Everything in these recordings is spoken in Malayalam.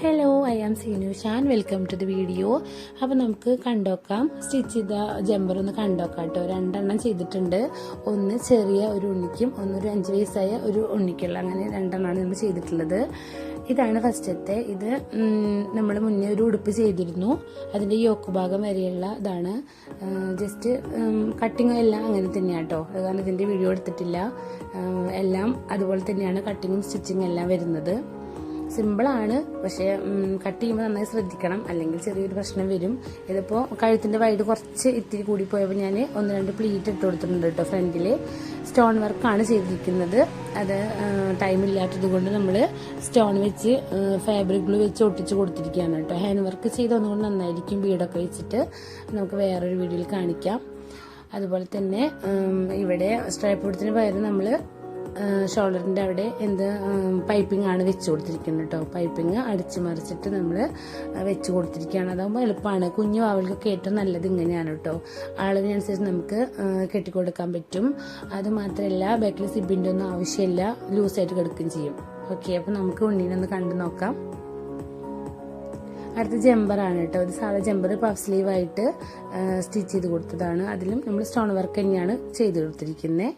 Hello I am Seenu Shan welcome to the video അപ്പോൾ നമുക്ക് കണ്ടോക്കാം. സ്റ്റിച്ച് ചെയ്ത ജമ്പർ ഒന്ന് കണ്ടോക്കാം കേട്ടോ. രണ്ടെണ്ണം ചെയ്തിട്ടുണ്ട്. ഒന്ന് ചെറിയ ഒരു ഉണ്ണിക്കും ഒന്നൊരു അഞ്ച് വയസ്സായ ഒരു ഉണ്ണിക്കുള്ള. അങ്ങനെ രണ്ടെണ്ണമാണ് നമ്മൾ ചെയ്തിട്ടുള്ളത്. ഇതാണ് ഫസ്റ്റത്തെ. ഇത് നമ്മൾ മുന്നേ ഒരു ഉടുപ്പ് ചെയ്തിരുന്നു. അതിന്റെ യോക്ക് ഭാഗം വരെയുള്ള ഇതാണ്. ജസ്റ്റ് കട്ടിങ് എല്ലാം അങ്ങനെ തന്നെയാണ് കേട്ടോ. കാരണം ഇതിന്റെ വീഡിയോ എടുത്തിട്ടില്ല. എല്ലാം അതുപോലെ തന്നെയാണ് കട്ടിങ്ങും സ്റ്റിച്ചിങ്ങും എല്ലാം വരുന്നത്. സിമ്പിളാണ് പക്ഷേ കട്ട് ചെയ്യുമ്പോൾ നന്നായി ശ്രദ്ധിക്കണം. അല്ലെങ്കിൽ ചെറിയൊരു പ്രശ്നം വരും. ഇതിപ്പോൾ കഴുത്തിന്റെ വൈഡ് കുറച്ച് ഇത്തിരി കൂടി പോയപ്പോൾ ഞാൻ ഒന്ന് രണ്ട് പ്ലീറ്റ് ഇട്ട് കൊടുത്തിട്ടുണ്ട് കേട്ടോ ഫ്രണ്ടിൽ സ്റ്റോൺ വർക്കാണ് ചെയ്തിരിക്കുന്നത്. അത് ടൈമില്ലാത്തത് കൊണ്ട് നമ്മൾ സ്റ്റോൺ വെച്ച് ഫാബ്രിക് ഗ്ലൂ വെച്ച് ഒട്ടിച്ച് കൊടുത്തിരിക്കുകയാണ് കേട്ടോ ഹാൻഡ് വർക്ക് ചെയ്ത് ഒന്നുകൊണ്ട് നന്നായിരിക്കും വീടൊക്കെ വെച്ചിട്ട്. നമുക്ക് വേറൊരു വീഡിയോയിൽ കാണിക്കാം. അതുപോലെ തന്നെ ഇവിടെ സ്ട്രൈപ്പ് കൊടുത്തിന് പകരം നമ്മൾ ഷോൾഡറിന്റെ അവിടെ എന്ത് പൈപ്പിംഗ് ആണ് വെച്ച് കൊടുത്തിരിക്കുന്നത് കേട്ടോ പൈപ്പിംഗ് അടിച്ചു മറിച്ചിട്ട് നമ്മൾ വെച്ച് കൊടുത്തിരിക്കുകയാണ്. അതാകുമ്പോൾ എളുപ്പമാണ് കുഞ്ഞു വാവൽക്കൊക്കെ ഏറ്റവും നല്ലത് ഇങ്ങനെയാണ് കേട്ടോ അളവിനനുസരിച്ച് നമുക്ക് കെട്ടിക്കൊടുക്കാൻ പറ്റും. അത് മാത്രമല്ല ബാക്കിൽ സിബിന്റെ ഒന്നും ആവശ്യമില്ല. ലൂസായിട്ട് കിടക്കുകയും ചെയ്യും. ഓക്കെ അപ്പോൾ നമുക്ക് ഉണ്ണീനെ ഒന്ന് കണ്ടു നോക്കാം. അടുത്ത ജമ്പറാണ് കേട്ടോ ഒരു സാധാ ജമ്പർ പഫ് സ്ലീവായിട്ട് സ്റ്റിച്ച് ചെയ്ത് കൊടുത്തതാണ്. അതിലും നമ്മൾ സ്റ്റോൺ വർക്ക് തന്നെയാണ് ചെയ്ത് കൊടുത്തിരിക്കുന്നത്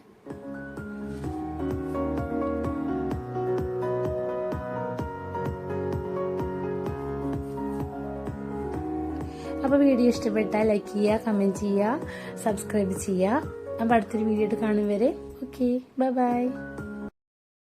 അപ്പോൾ വീഡിയോ ഇഷ്ടപ്പെട്ടാൽ ലൈക്ക് ചെയ്യുക കമന്റ് ചെയ്യുക സബ്സ്ക്രൈബ് ചെയ്യുക. അപ്പോൾ അടുത്തൊരു വീഡിയോ കാണും വരെ. Okay bye bye